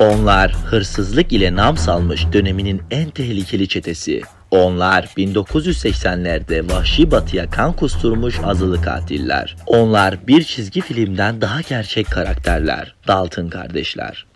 Onlar hırsızlık ile nam salmış döneminin en tehlikeli çetesi. Onlar 1980'lerde vahşi batıya kan kusturmuş azılı katiller. Onlar bir çizgi filmden daha gerçek karakterler. Dalton kardeşler.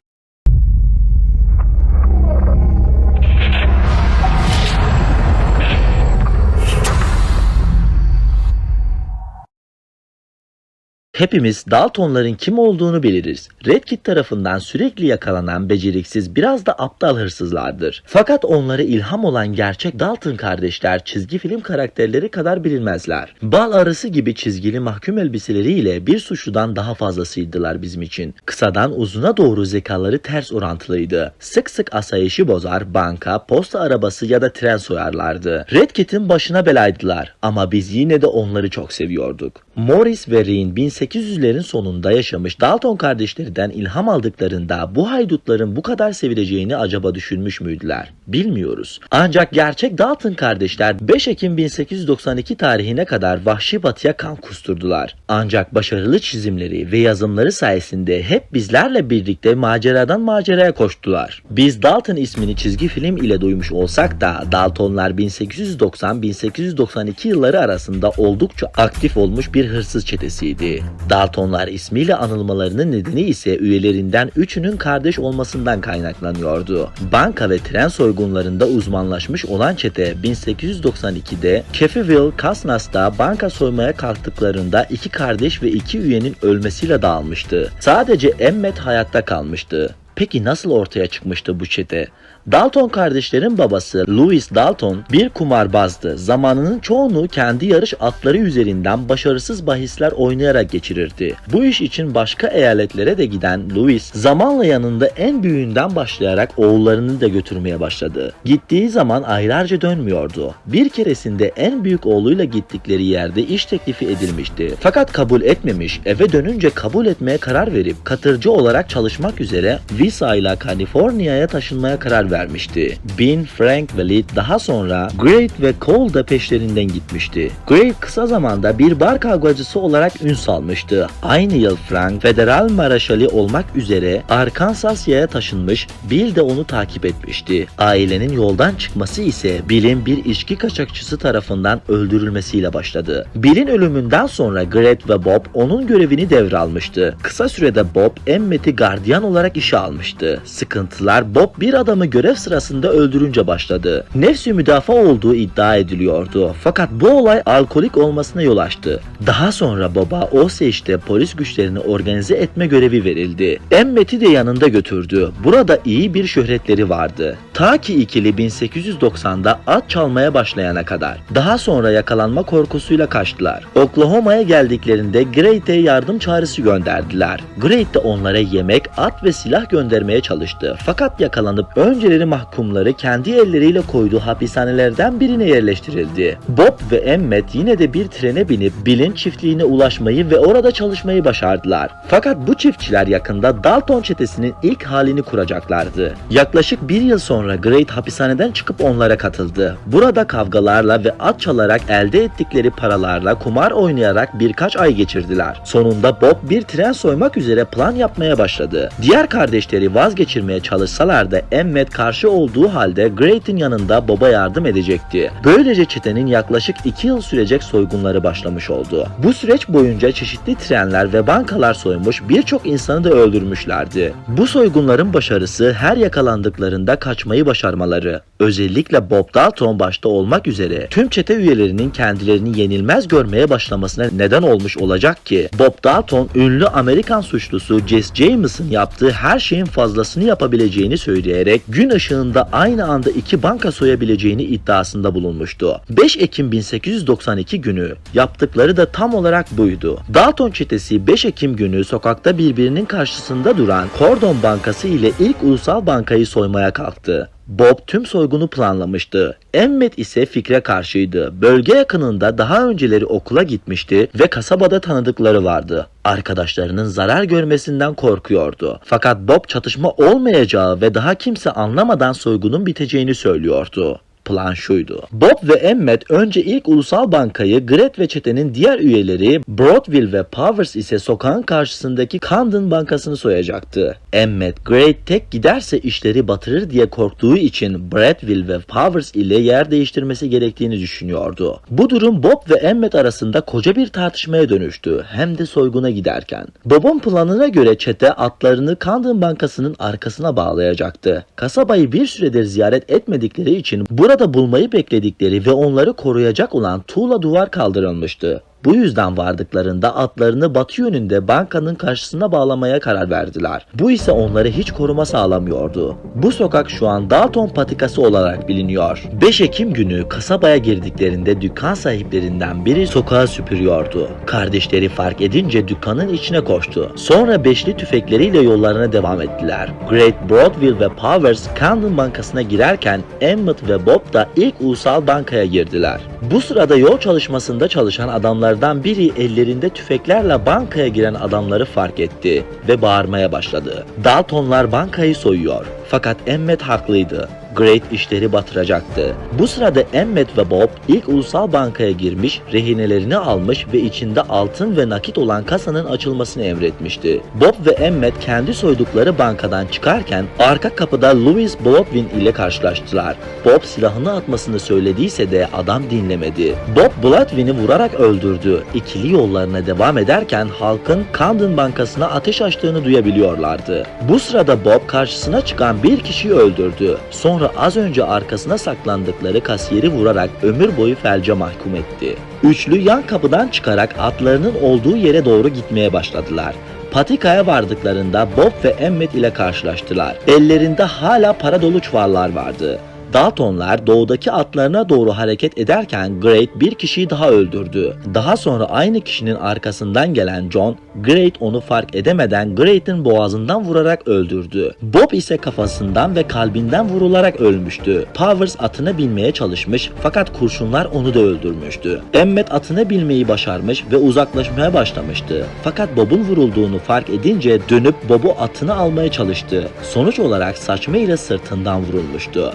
Hepimiz Daltonların kim olduğunu biliriz. Red Kit tarafından sürekli yakalanan beceriksiz biraz da aptal hırsızlardır. Fakat onları ilham olan gerçek Dalton kardeşler çizgi film karakterleri kadar bilinmezler. Bal arısı gibi çizgili mahkum elbiseleriyle bir suçludan daha fazlasıydılar bizim için. Kısadan uzuna doğru zekaları ters orantılıydı. Sık sık asayişi bozar, banka, posta arabası ya da tren soyarlardı. Red Kit'in başına belaydılar ama biz yine de onları çok seviyorduk. Morris ve Reen 1800'lerin sonunda yaşamış Dalton kardeşlerinden ilham aldıklarında bu haydutların bu kadar sevileceğini acaba düşünmüş müydüler? Bilmiyoruz. Ancak gerçek Dalton kardeşler 5 Ekim 1892 tarihine kadar vahşi batıya kan kusturdular. Ancak başarılı çizimleri ve yazımları sayesinde hep bizlerle birlikte maceradan maceraya koştular. Biz Dalton ismini çizgi film ile duymuş olsak da Daltonlar 1890-1892 yılları arasında oldukça aktif olmuş bir hırsız çetesiydi. Daltonlar ismiyle anılmalarının nedeni ise üyelerinden üçünün kardeş olmasından kaynaklanıyordu. Banka ve tren soygunlarında uzmanlaşmış olan çete 1892'de Kefeville, Kasnas'ta banka soymaya kalktıklarında iki kardeş ve iki üyenin ölmesiyle dağılmıştı. Sadece Emmet hayatta kalmıştı. Peki nasıl ortaya çıkmıştı bu çete? Dalton kardeşlerin babası Louis Dalton bir kumarbazdı. Zamanının çoğunu kendi yarış atları üzerinden başarısız bahisler oynayarak geçirirdi. Bu iş için başka eyaletlere de giden Louis zamanla yanında en büyüğünden başlayarak oğullarını da götürmeye başladı. Gittiği zaman aylarca dönmüyordu. Bir keresinde en büyük oğluyla gittikleri yerde iş teklifi edilmişti. Fakat kabul etmemiş, eve dönünce kabul etmeye karar verip katırcı olarak çalışmak üzere Visa ile Kaliforniya'ya taşınmaya karar vermişti. Bean, Frank ve Lee daha sonra Great ve Cole da peşlerinden gitmişti. Great kısa zamanda bir bar kavgacısı olarak ün salmıştı. Aynı yıl Frank federal maraşali olmak üzere Arkansas'ya taşınmış, Bill de onu takip etmişti. Ailenin yoldan çıkması ise Bill'in bir içki kaçakçısı tarafından öldürülmesiyle başladı. Bill'in ölümünden sonra Gret ve Bob onun görevini devralmıştı. Kısa sürede Bob Emmet'i gardiyan olarak işe almıştı. Sıkıntılar Bob bir adamı görev sırasında öldürünce başladı. Nefsi müdafaa olduğu iddia ediliyordu. Fakat bu olay alkolik olmasına yol açtı. Daha sonra Bob'a Osage'de polis güçlerini organize etme görevi verildi. Emmet'i de yanında götürdü. Burada iyi bir şöhretleri vardı. Ta ki ikili 1890'da at çalmaya başlayana kadar. Daha sonra yakalanma korkusuyla kaçtılar. Oklahoma'ya geldiklerinde Great'e yardım çağrısı gönderdiler. Great de onlara yemek, at ve silah göndermeye çalıştı. Fakat yakalanıp önceleri mahkumları kendi elleriyle koyduğu hapishanelerden birine yerleştirildi. Bob ve Emmet yine de bir trene binip Bill'in çiftliğine ulaşmayı ve orada çalışmayı başardılar. Fakat bu çiftçiler yakında Dalton çetesinin ilk halini kuracaklardı. Yaklaşık bir yıl sonra Great hapishaneden çıkıp onlara katıldı. Burada kavgalarla ve at çalarak elde ettikleri paralarla kumar oynayarak birkaç ay geçirdiler. Sonunda Bob bir tren soymak üzere plan yapmaya başladı. Diğer kardeşleri vazgeçirmeye çalışsalar da Emmet karşı olduğu halde Great'in yanında Bob'a yardım edecekti. Böylece çetenin yaklaşık 2 yıl sürecek soygunları başlamış oldu. Bu süreç boyunca çeşitli trenler ve bankalar soymuş birçok insanı da öldürmüşlerdi. Bu soygunların başarısı her yakalandıklarında kaçmayı başarmaları. Özellikle Bob Dalton başta olmak üzere tüm çete üyelerinin kendilerini yenilmez görmeye başlamasına neden olmuş olacak ki Bob Dalton ünlü Amerikan suçlusu Jesse James'ın yaptığı her şeyin fazlasını yapabileceğini söyleyerek gün ışığında aynı anda iki banka soyabileceğini iddiasında bulunmuştu. 5 Ekim 1892 günü yaptıkları da tam olarak buydu. Dalton çetesi 5 Ekim günü sokakta birbirinin karşısında duran Cordon Bankası ile ilk ulusal bankayı soymaya kalktı. Bob tüm soygunu planlamıştı. Emmet ise fikre karşıydı. Bölge yakınında daha önceleri okula gitmişti ve kasabada tanıdıkları vardı. Arkadaşlarının zarar görmesinden korkuyordu. Fakat Bob çatışma olmayacağı ve daha kimse anlamadan soygunun biteceğini söylüyordu. Plan şuydu. Bob ve Emmet önce ilk ulusal bankayı Gret ve çetenin diğer üyeleri Broadville ve Powers ise sokağın karşısındaki Camden Bankası'nı soyacaktı. Emmet Great tek giderse işleri batırır diye korktuğu için Bradville ve Powers ile yer değiştirmesi gerektiğini düşünüyordu. Bu durum Bob ve Emmet arasında koca bir tartışmaya dönüştü. Hem de soyguna giderken. Bob'un planına göre çete atlarını Camden Bankası'nın arkasına bağlayacaktı. Kasabayı bir süredir ziyaret etmedikleri için burada bulmayı bekledikleri ve onları koruyacak olan tuğla duvar kaldırılmıştı. Bu yüzden vardıklarında atlarını batı yönünde bankanın karşısına bağlamaya karar verdiler. Bu ise onları hiç koruma sağlamıyordu. Bu sokak şu an Dalton patikası olarak biliniyor. 5 Ekim günü kasabaya girdiklerinde dükkan sahiplerinden biri sokağı süpürüyordu. Kardeşleri fark edince dükkanın içine koştu. Sonra beşli tüfekleriyle yollarına devam ettiler. Great Broadville ve Powers Camden Bankası'na girerken Emmett ve Bob da ilk ulusal bankaya girdiler. Bu sırada yol çalışmasında çalışan adamlardan biri ellerinde tüfeklerle bankaya giren adamları fark etti ve bağırmaya başladı. Daltonlar bankayı soyuyor. Fakat Emmet haklıydı. Great işleri batıracaktı. Bu sırada Emmet ve Bob ilk ulusal bankaya girmiş, rehinelerini almış ve içinde altın ve nakit olan kasanın açılmasını emretmişti. Bob ve Emmet kendi soydukları bankadan çıkarken arka kapıda Louis Baldwin ile karşılaştılar. Bob silahını atmasını söylediyse de adam dinlemedi. Bob Baldwin'i vurarak öldürdü. İkili yollarına devam ederken halkın Camden Bankası'na ateş açtığını duyabiliyorlardı. Bu sırada Bob karşısına çıkan bir kişiyi öldürdü. Sonra az önce arkasına saklandıkları kasiyeri vurarak ömür boyu felce mahkum etti. Üçlü yan kapıdan çıkarak atlarının olduğu yere doğru gitmeye başladılar. Patikaya vardıklarında Bob ve Emmet ile karşılaştılar. Ellerinde hala para dolu çuvallar vardı. Daltonlar doğudaki atlarına doğru hareket ederken Great bir kişiyi daha öldürdü. Daha sonra aynı kişinin arkasından gelen John, Great onu fark edemeden Great'in boğazından vurarak öldürdü. Bob ise kafasından ve kalbinden vurularak ölmüştü. Powers atına binmeye çalışmış fakat kurşunlar onu da öldürmüştü. Emmet atına binmeyi başarmış ve uzaklaşmaya başlamıştı. Fakat Bob'un vurulduğunu fark edince dönüp Bob'u atına almaya çalıştı. Sonuç olarak saçma ile sırtından vurulmuştu.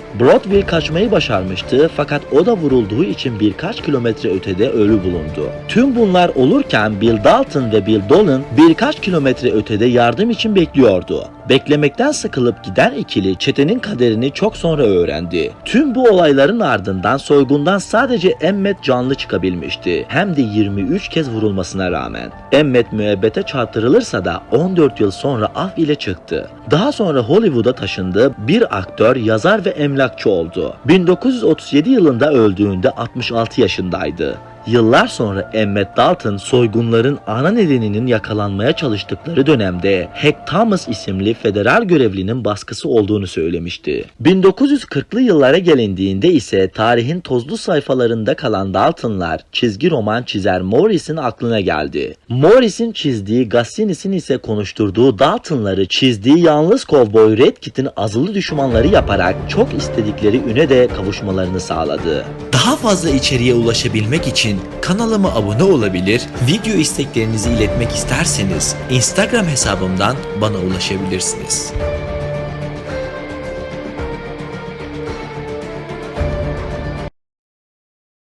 Broadway kaçmayı başarmıştı fakat o da vurulduğu için birkaç kilometre ötede ölü bulundu. Tüm bunlar olurken Bill Dalton ve Bill Dolan birkaç kilometre ötede yardım için bekliyordu. Beklemekten sıkılıp giden ikili çetenin kaderini çok sonra öğrendi. Tüm bu olayların ardından soygundan sadece Emmet canlı çıkabilmişti. Hem de 23 kez vurulmasına rağmen. Emmet müebbete çarptırılırsa da 14 yıl sonra af ile çıktı. Daha sonra Hollywood'a taşındı, bir aktör, yazar ve emlakçı oldu. 1937 yılında öldüğünde 66 yaşındaydı. Yıllar sonra Emmet Dalton soygunların ana nedeninin yakalanmaya çalıştıkları dönemde Hank Thomas isimli federal görevlinin baskısı olduğunu söylemişti. 1940'lı yıllara gelindiğinde ise tarihin tozlu sayfalarında kalan Daltonlar çizgi roman çizer Morris'in aklına geldi. Morris'in çizdiği Gassinis'in ise konuşturduğu Daltonları çizdiği yalnız kovboy Red Kit'in azılı düşmanları yaparak çok istedikleri üne de kavuşmalarını sağladı. Daha fazla içeriğe ulaşabilmek için kanalıma abone olabilir, video isteklerinizi iletmek isterseniz Instagram hesabımdan bana ulaşabilirsiniz.